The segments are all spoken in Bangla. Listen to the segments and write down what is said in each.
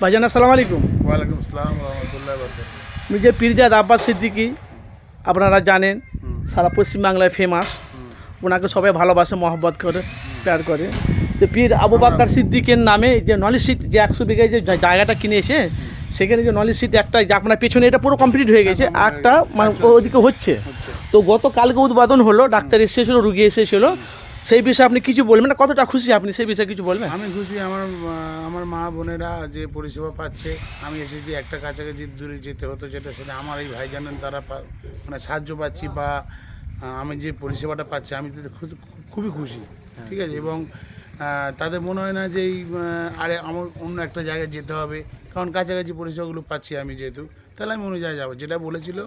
ভাইজান আসসালামু আলাইকুম। ওয়ালাইকুম আসসালাম রহমতুল্লাহ মির্জা পীরজাদ আব্বাস সিদ্দিকি আপনারা জানেন সারা পশ্চিমবাংলায় ফেমাস ওনাকে সবাই ভালোবাসে মহব্বত করে প্যার করে। তো পীর আবু বাক্কার সিদ্দিকের নামে যে নলেজ সিট যে একশো বিঘায় যে জায়গাটা কিনেছে সেখানে যে নলেজ সিট একটা যে আপনার পেছনে এটা পুরো কমপ্লিট হয়ে গেছে একটা মানে ওদিকে হচ্ছে। তো গতকালকে উদ্বোধন হলো ডাক্তার এসেছিল রুগী এসেছিল। সেই বিষয়ে আপনি কিছু বলবেন? না কতটা খুশি আপনি সেই বিষয়ে কিছু বলবেন? আমি খুশি, আমার আমার মা বোনেরা যে পরিষেবা পাচ্ছে, আমি এসেছি, একটা কাছাকাছি দূরে যেতে হতো যেটা, সেটা আমার এই ভাইজানের দ্বারা পা- মানে সাহায্য পাচ্ছি বা আমি যে পরিষেবাটা পাচ্ছি, আমি খুবই খুশি, ঠিক আছে? এবং তাদের মনে হয় না যে এই আরে আমার অন্য একটা জায়গায় যেতে হবে, কারণ কাছাকাছি পরিষেবাগুলো পাচ্ছি আমি যেহেতু, তাহলে আমি অনুযায়ী যাব। যেটা বলেছিল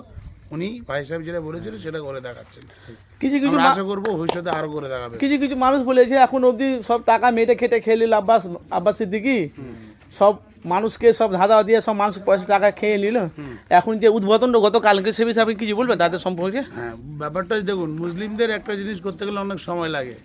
উনি ভাই সাহেব যেটা বলেছিল সেটা করে দেখাচ্ছেন। কিছু কিছু আশা করব ভবিষ্যতে আরও করে দেখাবে। কিছু কিছু মানুষ বলেছে এখন অবধি সব টাকা মেটে খেটে খেয়ে নিল আব্বাস আব্বাস সিদ্দিকি। সব মানুষকে সব ধাঁধা দিয়ে সব মানুষ পয়সা টাকা খেয়ে নিল। এখন যে উদ্বোধন গতকালকে সে বিষয়ে আপনি কিছু বলবেন তাদের সম্পর্কে? হ্যাঁ ব্যাপারটা দেখুন মুসলিমদের একটা জিনিস করতে গেলে অনেক সময় লাগে।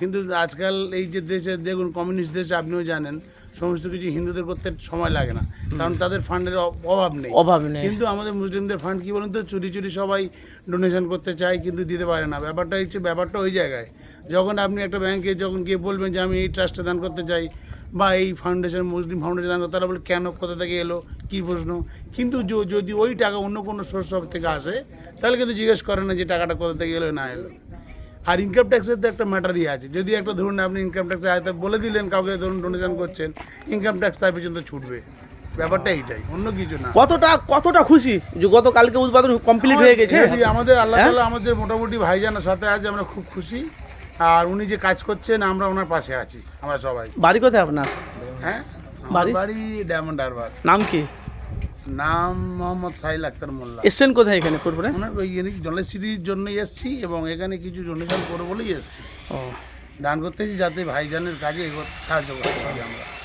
কিন্তু আজকাল এই যে দেশে দেখুন কমিউনিস্ট দেশে আপনিও জানেন সমস্ত কিছু হিন্দুদের করতে সময় লাগে না। কারণ তাদের ফান্ডের অভাব নেই। অভাব নেই। কিন্তু আমাদের মুসলিমদের ফান্ড কি বলুন তো? চুরি চুরি সবাই ডোনেশন করতে চায় কিন্তু দিতে পারে না। ব্যাপারটা হচ্ছে ব্যাপারটা ওই জায়গায়। যখন আপনি একটা ব্যাংকে যখন গিয়ে বলবেন যে আমি এই ট্রাস্টে দান করতে চাই বা এই ফাউন্ডেশন মুসলিম ফাউন্ডেশন দান করতে তারা বলে কেন? কোথা থেকে এলো? কী প্রশ্ন? কিন্তু যদি ওই টাকা অন্য কোনো সোর্স থেকে আসে তাহলে কিন্তু জিজ্ঞেস করে না যে টাকাটা কোথা থেকে এলো না এলো। আর ইনকাম ট্যাক্সের তো একটা ম্যাটারই আছে। যদি একটা ধরুন আপনি ইনকাম ট্যাক্সে হয়তো বলে দিলেন কাউকে ধরুন ডোনেশন করছেন ইনকাম ট্যাক্স তার পিছনে ছুটবে। ব্যাপারটা এইটাই অন্য কিছু না। কতটা কতটা খুশি যে গতকালকে উদ্বোধন কমপ্লিট হয়ে গেছে? আমাদের আল্লাহ হ্যাঁ? তাআলা আমাদের মোটামুটি ভাইজানের সাথে আছে আমরা খুব খুশি। আর উনি যে কাজ করছেন আমরা ওনার পাশে আছি আমরা সবাই। বাড়ি কোথায় আপনার? হ্যাঁ? বাড়ি? বাড়ি ডায়মন্ড হারবার নাম কি? নাম মোহাম্মদ সাহিল আক্তার মোল্লা। এসছেন কোথায় এখানে করবে ওনার ওই জলের সিটির জন্যই এসেছি এবং এখানে কিছু ডোনেশন করব বলেই এসেছি। ও। দান করতেছি যাতে ভাইজানের কাজে সাহায্য করতে পারি আমরা।